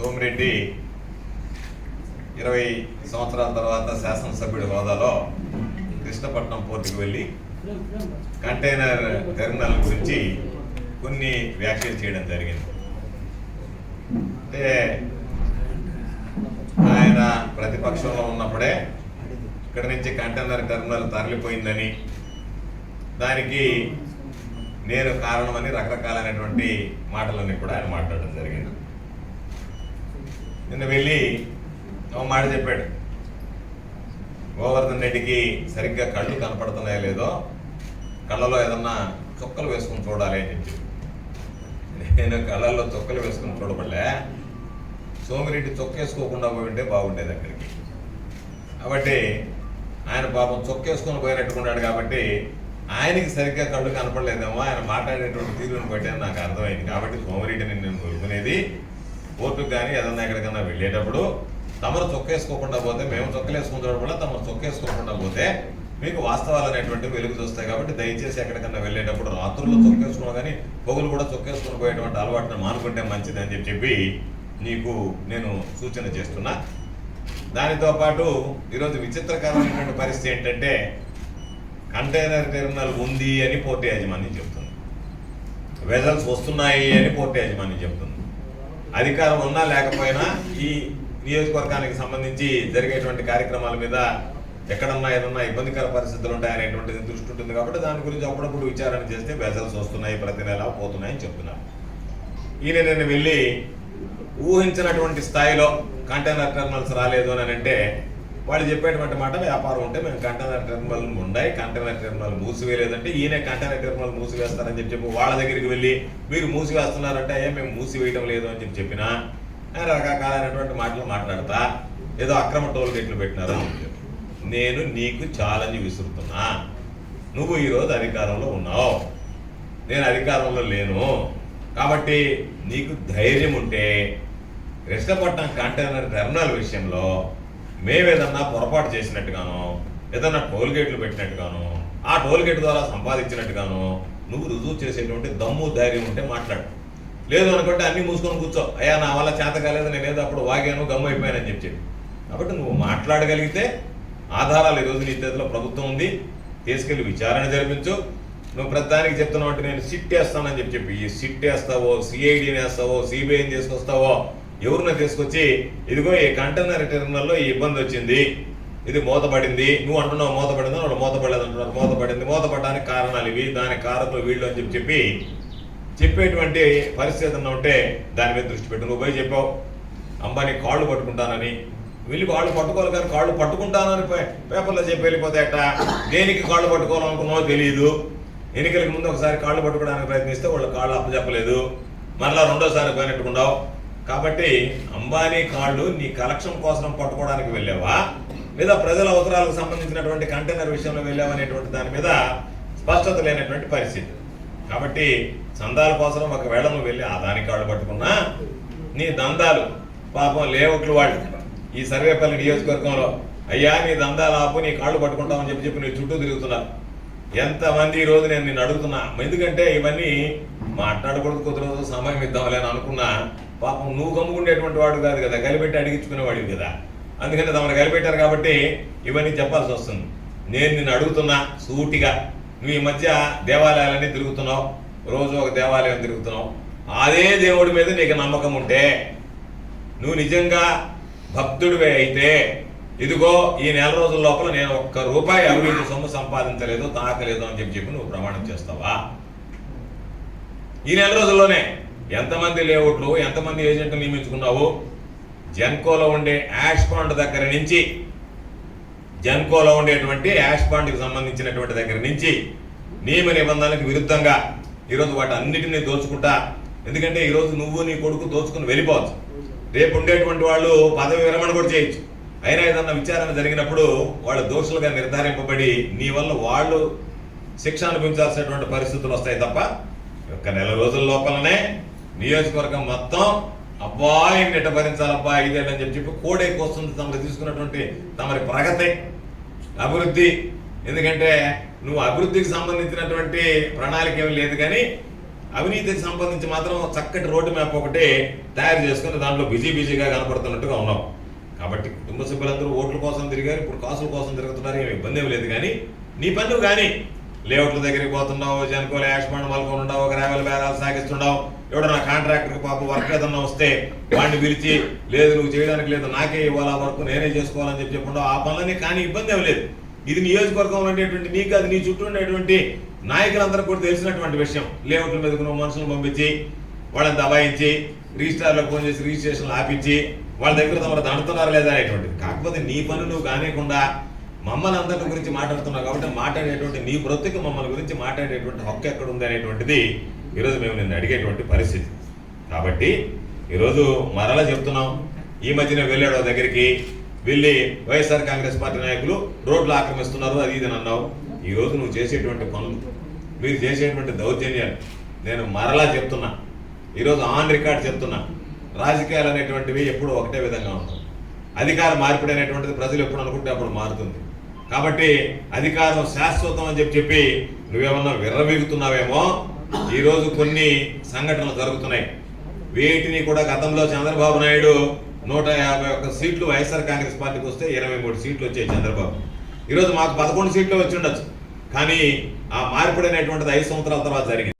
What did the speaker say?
సోమిరెడ్డి ఇరవై సంవత్సరాల తర్వాత శాసనసభ్యుడి హోదాలో కృష్ణపట్నం పోర్టుకు వెళ్ళి కంటైనర్ టెర్మినల్ గురించి కొన్ని వ్యాఖ్యలు చేయడం జరిగింది. అంటే ఆయన ప్రతిపక్షంలో ఉన్నప్పుడే ఇక్కడ నుంచి కంటైనర్ టెర్మినల్ తరలిపోయిందని దానికి నేను కారణమని రకరకాలైనటువంటి మాటలన్నీ కూడా ఆయన మాట్లాడడం జరిగింది. నిన్న వెళ్ళి ఒక మాట చెప్పాడు. గోవర్ధన్ రెడ్డికి సరిగ్గా కళ్ళు కనపడుతున్నాయో లేదో కళ్ళలో ఏదన్నా చుక్కలు వేసుకుని చూడాలి అని చెప్పి. నేను కళ్ళల్లో చుక్కలు వేసుకుని చూడబడలే. సోమిరెడ్డి చొక్కేసుకోకుండా పోయి ఉంటే బాగుండేది అక్కడికి. కాబట్టి ఆయన పాపం చొక్కేసుకొని పోయినట్టుకున్నాడు కాబట్టి ఆయనకి సరిగ్గా కళ్ళు కనపడలేదేమో ఆయన మాట్లాడేటువంటి తీరుని బట్టి నాకు అర్థమైంది. కాబట్టి సోమిరెడ్డిని నేను కోరుకునేది కోర్టుకు కానీ ఏదన్నా ఎక్కడికన్నా వెళ్ళేటప్పుడు తమరు చొక్కేసుకోకుండా పోతే మేము చొక్కలేసుకుని చూడడం తమరు చొక్కేసుకోకుండా పోతే మీకు వాస్తవాలు అనేటువంటివి వెలుగు చూస్తాయి కాబట్టి దయచేసి ఎక్కడికన్నా వెళ్ళేటప్పుడు రాత్రుల్లో చొక్కేసుకోవడం కానీ పొగులు కూడా చొక్కేసుకుని పోయేటువంటి అలవాటును మానుకుంటే మంచిది అని చెప్పి చెప్పి నీకు నేను సూచన చేస్తున్నా. దానితో పాటు ఈరోజు విచిత్రకరమైనటువంటి పరిస్థితి ఏంటంటే కంటైనర్ టెర్మినల్ ఉంది అని పోర్టు యాజమాన్యం చెప్తుంది. వెజల్స్ వస్తున్నాయి అని పోర్టు యాజమాన్యం చెప్తుంది. అధికారం ఉన్నా లేకపోయినా ఈ నియోజకవర్గానికి సంబంధించి జరిగేటువంటి కార్యక్రమాల మీద ఎక్కడన్నా ఏదన్నా ఇబ్బందికర పరిస్థితులు ఉంటాయనేటువంటిది దృష్టి ఉంటుంది కాబట్టి దాని గురించి అప్పుడప్పుడు విచారణ చేస్తే వెజల్స్ వస్తున్నాయి ప్రతి నెల పోతున్నాయని చెప్తున్నారు. ఈయన నేను వెళ్ళి ఊహించినటువంటి స్థాయిలో కంటైనర్ టెర్మినల్స్ రాలేదు అని అంటే వాళ్ళు చెప్పేటువంటి మాట వ్యాపారం ఉంటే మేము కంటైనర్ టెర్మినల్ ఉన్నాయి కంటైనర్ టెర్మినల్ మూసివేయలేదంటే ఈయన కంటైనర్ టెర్మినల్ మూసివేస్తారని చెప్పి చెప్పి వాళ్ళ దగ్గరికి వెళ్ళి మీరు మూసివేస్తున్నారంటే అయ్యా మేము మూసివేయడం లేదు అని చెప్పి చెప్పినా రకరకాలైనటువంటి మాటలు మాట్లాడతా ఏదో అక్రమ టోల్ గేట్లు పెట్టినారు అని చెప్పి నేను నీకు ఛాలెంజ్ విసురుతున్నా. నువ్వు ఈరోజు అధికారంలో ఉన్నావు. నేను అధికారంలో లేను. కాబట్టి నీకు ధైర్యం ఉంటే కృష్ణపట్నం కంటైనర్ టెర్మినల్ విషయంలో మేమేదన్నా పొరపాటు చేసినట్టుగాను ఏదన్నా టోల్ గేట్లు పెట్టినట్టుగాను ఆ టోల్ గేట్ ద్వారా సంపాదించినట్టుగాను నువ్వు రుజువు చేసేటువంటి దమ్ము ధైర్యం ఉంటే మాట్లాడు. లేదు అనుకుంటే అన్ని మూసుకొని కూర్చో. అయ్యా నా వల్ల చేత కాలేదు నేను ఏదో అప్పుడు వాగాను గమ్ము అయిపోయానని చెప్పి చెప్పి. కాబట్టి నువ్వు మాట్లాడగలిగితే ఆధారాలు ఈరోజు నీ చేతిలో ప్రభుత్వం ఉంది. తీసుకెళ్ళి విచారణ జరిపించు. నువ్వు ప్రతిదానికి చెప్తున్నావు అంటే నేను సిట్ వేస్తానని చెప్పి చెప్పి. ఈ సిట్ వేస్తావో సిఐడిని వేస్తావో సిబిఐని చేసుకొస్తావో ఎవరినో తీసుకొచ్చి ఇదిగో ఈ కంటైనర్ టెర్మినల్లో ఈ ఇబ్బంది వచ్చింది. ఇది మూతపడింది. నువ్వు అంటున్నావు మూతపడింది వాళ్ళు మూతపడలేదు అంటున్నారు మూతపడింది. మూతపడడానికి కారణాలు ఇవి. దానికి కారణం వీళ్ళు అని చెప్పి చెప్పి చెప్పేటువంటి పరిస్థితి ఉంటే దాని మీద దృష్టి పెట్టు. నువ్వు పోయి చెప్పావు అంబానీ కాళ్ళు పట్టుకుంటానని. వీళ్ళు కాళ్ళు పట్టుకోవాలి కానీ కాళ్ళు పట్టుకుంటానని పేపర్లో చెప్పి వెళ్ళిపోతే అట్ట దేనికి కాళ్ళు పట్టుకోవాలనుకున్నావో తెలియదు ఎన్నికలకు ముందు ఒకసారి కాళ్ళు పట్టుకోవడానికి ప్రయత్నిస్తే వాళ్ళు కాళ్ళు అప్పచెప్పలేదు మరలా రెండోసారి పోయినట్టుకున్నావు కాబట్టి అంబానీ కాళ్ళు నీ కలెక్షన్ కోసం పట్టుకోవడానికి వెళ్ళావా? లేదా ప్రజల అవసరాలకు సంబంధించినటువంటి కంటైనర్ విషయంలో వెళ్ళావా అనేటువంటి దాని మీద స్పష్టత లేనటువంటి పరిస్థితి. కాబట్టి చందాల కోసం ఒకవేళ నువ్వు వెళ్ళి ఆ దాని కాళ్ళు పట్టుకున్నా నీ దందాలు పాపం లేఅవుట్లు వాళ్ళు ఈ సర్వేపల్లి నియోజకవర్గంలో అయ్యా నీ దందాలు ఆపు నీ కాళ్ళు పట్టుకుంటామని చెప్పి చెప్పి నీ చుట్టూ తిరుగుతున్నారు. ఎంతమంది ఈ రోజు నేను నిన్ను అడుగుతున్నా? ఎందుకంటే ఇవన్నీ మాట్లాడకూడదు కొద్ది రోజులు సమయం ఇద్దాంలే అనుకున్నా. పాపం నువ్వు గమ్ముకుండేటువంటి వాడు కాదు కదా కలిపెట్టి అడిగించుకునేవాడివి కదా. అందుకని తమను కలిపెట్టారు కాబట్టి ఇవన్నీ చెప్పాల్సి వస్తుంది. నేను నిన్ను అడుగుతున్నా సూటిగా. నువ్వు ఈ మధ్య దేవాలయాలన్నీ తిరుగుతున్నావు. రోజు ఒక దేవాలయం తిరుగుతున్నావు. అదే దేవుడి మీద నీకు నమ్మకం ఉంటే నువ్వు నిజంగా భక్తుడివే అయితే ఇదిగో ఈ నెల రోజుల లోపల నేను ఒక్క రూపాయి అభివృద్ధి సొమ్ము సంపాదించలేదు తాకలేదు అని చెప్పి చెప్పి నువ్వు ప్రమాణం చేస్తావా? ఈ నెల రోజుల్లోనే ఎంతమంది లేఅవుట్లు ఎంతమంది ఏజెంట్లు నియమించుకున్నావు జెన్కోలో ఉండే యాష్ పాండ్ దగ్గర నుంచి జెన్కోలో ఉండేటువంటి యాష్ పాండ్కి సంబంధించినటువంటి దగ్గర నుంచి నియమ నిబంధనలకు విరుద్ధంగా ఈరోజు వాటి అన్నిటినీ దోచుకుంటా ఎందుకంటే ఈరోజు నువ్వు నీ కొడుకు దోచుకుని వెళ్ళిపోవచ్చు. రేపు ఉండేటువంటి వాళ్ళు పదవి విరమణ కూడా చేయొచ్చు. అయినా ఏదన్నా విచారణ జరిగినప్పుడు వాళ్ళు దోషులుగా నిర్ధారింపబడి నీ వల్ల వాళ్ళు శిక్ష అనుభవించాల్సినటువంటి పరిస్థితులు వస్తాయి తప్ప ఒక నెల రోజుల లోపలనే నియోజకవర్గం మొత్తం అబ్బాయి నెట భరించాలబ్బా ఐదేళ్ళని చెప్పి చెప్పి కోడే కోస్తుంది తమరు తీసుకున్నటువంటి తమరి ప్రగతి అభివృద్ధి. ఎందుకంటే నువ్వు అభివృద్ధికి సంబంధించినటువంటి ప్రణాళిక ఏమీ లేదు కానీ అవినీతికి సంబంధించి మాత్రం చక్కటి రోడ్డు మ్యాప్ ఒకటి తయారు చేసుకుని దాంట్లో బిజీ బిజీగా కనపడుతున్నట్టుగా ఉన్నాం కాబట్టి కుటుంబ సభ్యులందరూ ఓట్ల కోసం తిరిగారు ఇప్పుడు కాసుల కోసం తిరుగుతున్నారు ఏమి ఇబ్బంది ఏమి లేదు కానీ నీ పని కానీ లేఅవుట్ల దగ్గరికి పోతున్నావు జనకోలు యాష్మాన్ మలుకొని ఉండవు గ్రావెల్ బేరాలు సాగిస్తుండవు ఎవడన్నా కాంట్రాక్టర్ పాప వర్క్ ఏదన్నా వస్తే వాడిని పిలిచి లేదు నువ్వు చేయడానికి లేదు నాకే ఇవ్వాలి ఆ వర్క్ నేనే చేసుకోవాలని చెప్పి చెప్పుండవు ఆ పనులన్నీ కానీ ఇబ్బంది ఏమి లేదు. ఇది నియోజకవర్గంలో ఉండేటువంటి నీకు అది నీ చుట్టూ ఉండేటువంటి నాయకులందరూ కూడా తెలిసినటువంటి విషయం. లేఅవుట్ల మీదకు నువ్వు మనుషులను పంపించి వాళ్ళని దబాయించి రిజిస్టార్లో ఫోన్ చేసి రిజిస్ట్రేషన్లు ఆపించి వాళ్ళ దగ్గర తమరు దండుతున్నారా లేదా అనేటువంటిది. కాకపోతే నీ పని నువ్వు కానియకుండా మమ్మల్ని అందరి గురించి మాట్లాడుతున్నావు కాబట్టి మాట్లాడేటువంటి నీ బ్రతుకు మమ్మల్ని గురించి మాట్లాడేటువంటి హక్కు ఎక్కడ ఉంది అనేటువంటిది ఈరోజు మేము నిన్ను అడిగేటువంటి పరిస్థితి. కాబట్టి ఈరోజు మరలా చెప్తున్నాం ఈ మధ్యన వెళ్ళాడు దగ్గరికి వెళ్ళి వైఎస్ఆర్ కాంగ్రెస్ పార్టీ నాయకులు రోడ్లు ఆక్రమిస్తున్నారు అది ఇది అని అన్నావు. ఈ రోజు నువ్వు చేసేటువంటి పనులు మీరు చేసేటువంటి దౌర్జన్యాలు నేను మరలా చెప్తున్నా. ఈరోజు ఆన్ రికార్డ్ చెప్తున్నా. రాజకీయాలు అనేటువంటివి ఎప్పుడూ ఒకటే విధంగా ఉంటాయి అధికార మార్పిడి అనేటువంటిది ప్రజలు ఎప్పుడు అనుకుంటే అప్పుడు మారుతుంది. కాబట్టి అధికారం శాశ్వతం అని చెప్పి చెప్పి నువ్వేమన్నా విర్రవీగుతున్నావేమో ఈరోజు కొన్ని సంఘటనలు జరుగుతున్నాయి. వీటిని కూడా గతంలో చంద్రబాబు నాయుడు నూట యాభై ఒక్క సీట్లు వైఎస్ఆర్ కాంగ్రెస్ పార్టీకి వస్తే ఇరవై మూడు సీట్లు వచ్చాయి చంద్రబాబు. ఈరోజు మాకు పదకొండు సీట్లు వచ్చి ఉండొచ్చు. కానీ ఆ మార్పిడి అనేటువంటిది ఐదు సంవత్సరాల తర్వాత జరిగింది.